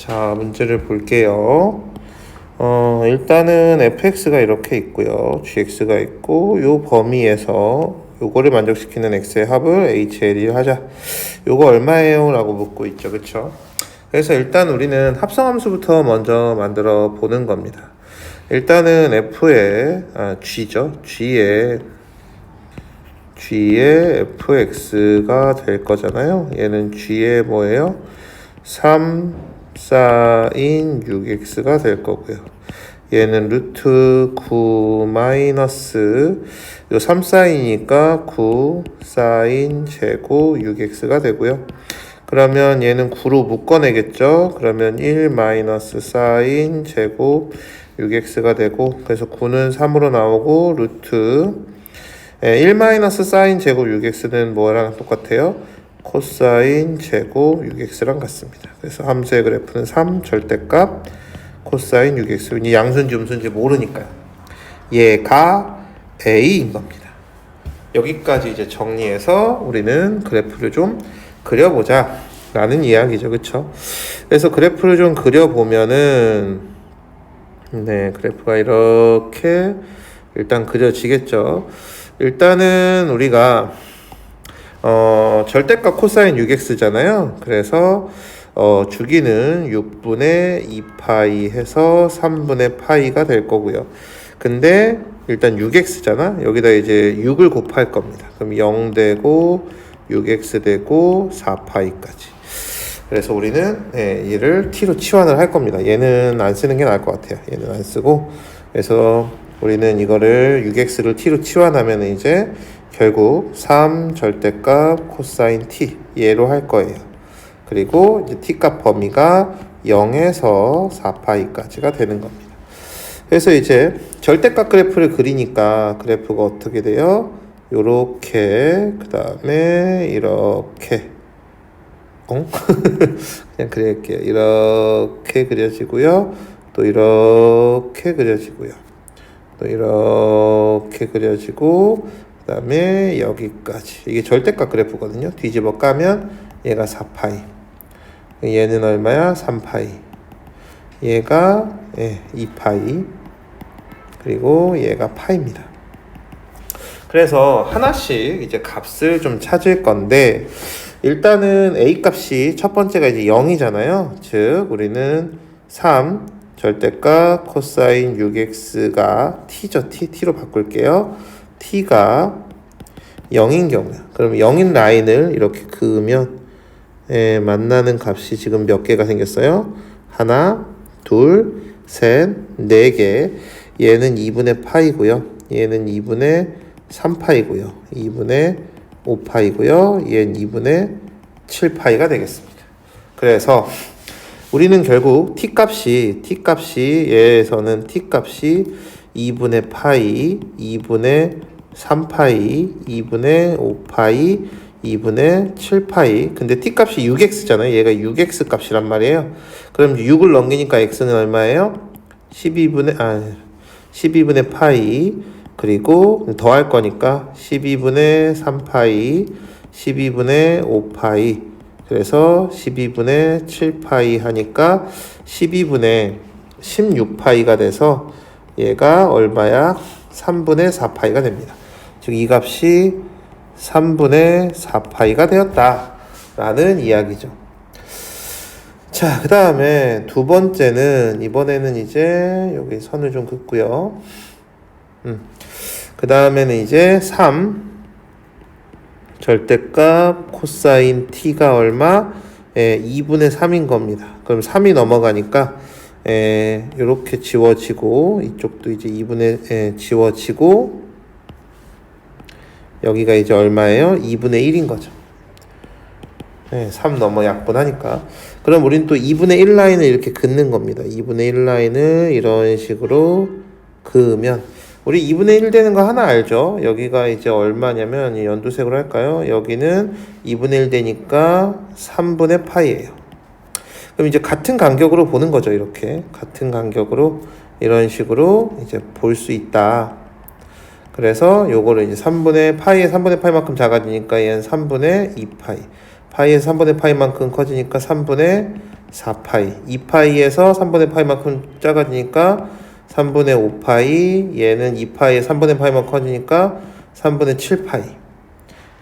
자, 문제를 볼게요. 어, 일단은 fx가 이렇게 있고요. gx가 있고 요 범위에서 요거를 만족시키는 x의 합을 hl이 하자. 요거 얼마예요? 라고 묻고 있죠. 그쵸? 그래서 일단 우리는 합성함수부터 먼저 만들어 보는 겁니다. 일단은 f의 아, g죠. g의 g의 fx가 될 거잖아요. 얘는 g의 뭐예요? 3 사인 6x가 될 거고요. 얘는 루트 9 마이너스 요 3 사인이니까 9 사인 제곱 6x가 되고요. 그러면 얘는 9로 묶어내겠죠. 그러면 1 마이너스 사인 제곱 6x가 되고 그래서 9는 3으로 나오고 루트 1 마이너스 사인 제곱 6x는 뭐랑 똑같아요? 코사인 제곱 6x랑 같습니다. 그래서 함수의 그래프는 3 절대값 코사인 6x 이 양수인지 음수인지 모르니까요. 얘가 a인 겁니다. 여기까지 이제 정리해서 우리는 그래프를 좀 그려보자 라는 이야기죠. 그쵸? 그래서 그래프를 좀 그려보면은 네 그래프가 이렇게 일단 그려지겠죠. 일단은 우리가 어, 절대값 코사인 6x잖아요. 그래서 어, 주기는 6분의 2파이 해서 3분의 파이가 될 거고요. 근데 일단 6x잖아. 여기다 이제 6을 곱할 겁니다. 그럼 0 되고 6x 되고 4파이까지. 그래서 우리는 예, 얘를 t로 치환을 할 겁니다. 얘는 안 쓰는 게 나을 것 같아요. 얘는 안 쓰고 그래서 우리는 이거를 6x를 t로 치환하면 이제 결국 3 절대값 코사인 t 얘로 할 거예요. 그리고 이제 t값 범위가 0에서 4파이까지가 되는 겁니다. 그래서 이제 절대값 그래프를 그리니까 그래프가 어떻게 돼요? 요렇게 그 다음에 이렇게 어? 그냥 그릴게요. 이렇게 그려지고요. 또 이렇게 그려지고요. 또 이렇게 그려지고 그 다음에 여기까지. 이게 절대값 그래프거든요. 뒤집어 까면 얘가 4파이. 얘는 얼마야? 3파이. 얘가 예, 2파이. 그리고 얘가 파입니다. 그래서 하나씩 이제 값을 좀 찾을 건데 일단은 a 값이 첫 번째가 이제 0이잖아요. 즉 우리는 3 절대값 코사인 6x가 t죠. T t로 바꿀게요 t가 0인 경우야. 그럼 0인 라인을 이렇게 그으면 에, 만나는 값이 지금 몇 개가 생겼어요? 하나, 둘, 셋, 네 개. 얘는 2분의 파이고요. 얘는 2분의 3파이고요. 2분의 5파이고요. 얘는 2분의 7파이가 되겠습니다. 그래서 우리는 결국 t 값이 t 값이 얘에서는 t 값이 2분의 파이, 2분의 3파이, 2분의 5파이, 2분의 7파이. 근데 t값이 6x잖아요. 얘가 6x 값이란 말이에요. 그럼 6을 넘기니까 x는 얼마예요? 12분의 아 12분의 파이 그리고 더할 거니까 12분의 3파이, 12분의 5파이. 그래서 12분의 7파이 하니까 12분의 16파이가 돼서 얘가 얼마야? 3분의 4파이가 됩니다. 즉 이 값이 3분의 4파이가 되었다. 라는 이야기죠. 자, 그 다음에 두 번째는 이번에는 이제 여기 선을 좀 긋고요. 음. 그 다음에는 이제 3 절대값 코사인 t가 얼마? 예, 2분의 3인 겁니다. 그럼 3이 넘어가니까 예, 이렇게 지워지고 이쪽도 이제 2분의 예, 지워지고 여기가 이제 얼마예요? 2분의 1인 거죠. 네, 3 넘어 약분하니까. 그럼 우린 또 2분의 1 라인을 이렇게 긋는 겁니다. 2분의 1 라인을 이런 식으로 그으면 우리 2분의 1 되는 거 하나 알죠? 여기가 이제 얼마냐면 연두색으로 할까요? 여기는 2분의 1 되니까 3분의 파이예요. 그럼 이제 같은 간격으로 보는 거죠. 이렇게 같은 간격으로 이런 식으로 이제 볼 수 있다. 그래서 요거를 이제 3분의 파이의 3분의 파이만큼 작아지니까 얘는 3분의 2파이. 파이의 3분의 파이만큼 커지니까 3분의 4파이 2파이에서 3분의 파이만큼 작아지니까 3분의 5파이 얘는 2파이에 3분의 파이만 커지니까 3분의 7파이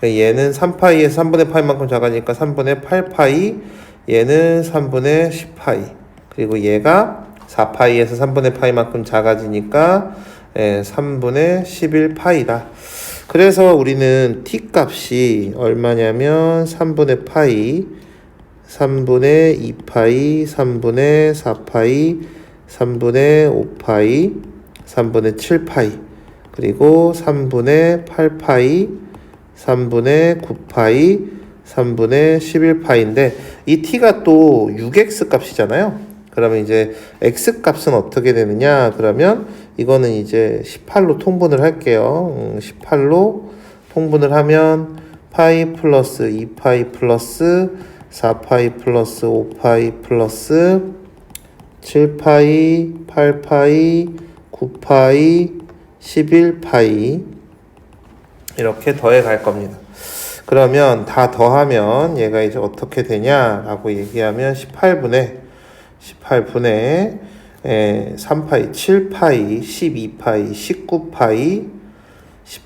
얘는 3파이에서 3분의 파이만큼 작아지니까 3분의 8파이 얘는 3분의 10파이 그리고 얘가 4파이에서 3분의 파이만큼 작아지니까 예, 3분의 11파이다 그래서 우리는 t 값이 얼마냐면 3분의 파이 3분의 2파이 3분의 4파이 3분의 5파이 3분의 7파이 그리고 3분의 8파이 3분의 9파이 3분의 11파인데 이 t가 또 6x 값이잖아요. 그러면 이제 x 값은 어떻게 되느냐? 그러면 이거는 이제 18로 통분을 할게요. 음, 18로 통분을 하면 파이 플러스 2파이 플러스 4파이 플러스 5파이 플러스 7파이 8파이 9파이 11파이 이렇게 더해 갈 겁니다. 그러면 다 더하면 얘가 이제 어떻게 되냐라고 얘기하면 18분의 18분의 에, 3파이, 7파이, 12파이, 19파이, 10,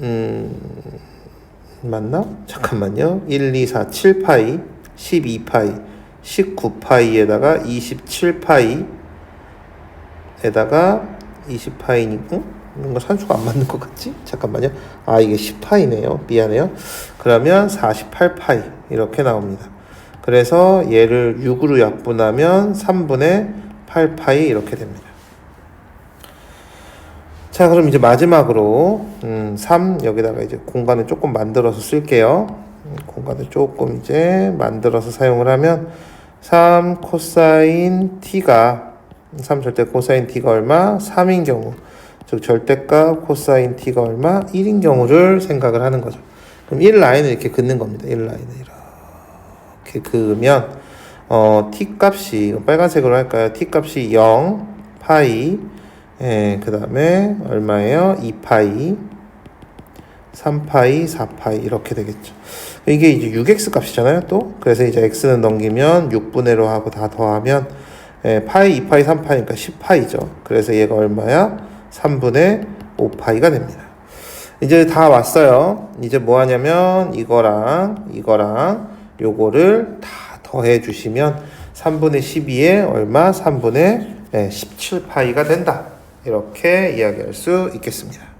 음, 맞나? 잠깐만요. 1, 2, 4, 7파이, 12파이, 19파이에다가 27파이에다가 20파이니까 어? 뭔가 산수가 안 맞는 것 같지? 잠깐만요. 아 이게 10파이네요. 미안해요. 그러면 48파이 이렇게 나옵니다. 그래서 얘를 6으로 약분하면 3분의 8파이 이렇게 됩니다. 자 그럼 이제 마지막으로 음, 3 여기다가 이제 공간을 조금 만들어서 쓸게요. 음, 공간을 조금 이제 만들어서 사용을 하면 3 코사인 t가 3 절대 코사인 t가 얼마? 3인 경우 즉 절대값 코사인 t가 얼마? 1인 경우를 생각을 하는 거죠. 그럼 1 라인을 이렇게 긋는 겁니다. 1 라인을 이렇게 그으면 어, t 값이 빨간색으로 할까요? t 값이 0 파이 예, 그 다음에 얼마예요? 2 파이 3 파이 4 파이 이렇게 되겠죠. 이게 이제 6x 값이잖아요. 또 그래서 이제 x는 넘기면 6분의 1로 하고 다 더하면 예, 파이 2 파이 3 파이니까 10 파이죠. 그래서 얘가 얼마야? 3분의 5파이가 됩니다. 이제 다 왔어요. 이제 뭐 하냐면 이거랑 이거랑 요거를 다 더해 주시면 3분의 12에 얼마? 3분의 17파이가 된다. 이렇게 이야기할 수 있겠습니다.